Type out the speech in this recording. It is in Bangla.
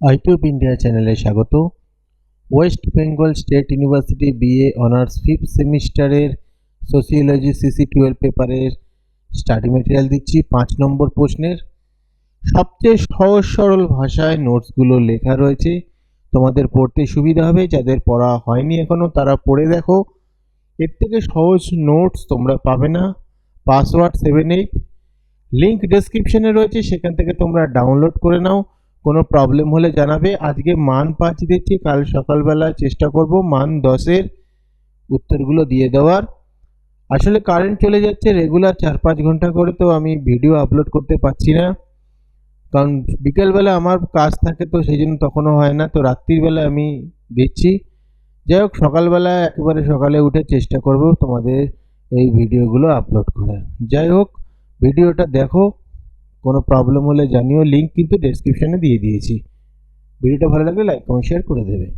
আইটিউব ইন্ডিয়া চ্যানেলে স্বাগত। West Bengal State University BA honours fifth সেমিস্টারের সোসিওলজি সিসি টুয়েলভ পেপারের স্টাডি মেটেরিয়াল দিচ্ছি পাঁচ নম্বর প্রশ্নের। সবচেয়ে সহজ সরল ভাষায় নোটসগুলো লেখা রয়েছে। তোমাদের পড়তে সুবিধা হবে, যাদের পড়া হয়নি এখনও তারা পড়ে দেখো। এর থেকে সহজ নোটস তোমরা পাবে না। Password seven eight. লিঙ্ক ডেসক্রিপশনে রয়েছে, সেখান থেকে তোমরা ডাউনলোড করে নাও। কোনো প্রবলেম হলে জানাবে। আজকে মান পাঁচ দিচ্ছি, কাল সকালবেলা চেষ্টা করব মান দশের উত্তরগুলো দিয়ে দেওয়ার। আসলে কারেন্ট চলে যাচ্ছে রেগুলার চার পাঁচ ঘণ্টা করে তো আমি ভিডিও আপলোড করতে পারছি না। কারণ বিকেলবেলা আমার কাজ থাকে তো সেই জন্য তখনও হয় না, তো রাত্রিবেলা আমি দিচ্ছি। যাই হোক, সকালবেলা একেবারে সকালে উঠে চেষ্টা করব তোমাদের এই ভিডিওগুলো আপলোড করার। যাই হোক ভিডিওটা দেখো। কোনো প্রবলেম হলে জানিও লিঙ্ক কিন্তু ডেসক্রিপশানে দিয়ে দিয়েছি। ভিডিওটা ভালো লাগলে লাইক কমেন্ট শেয়ার করে দেবে।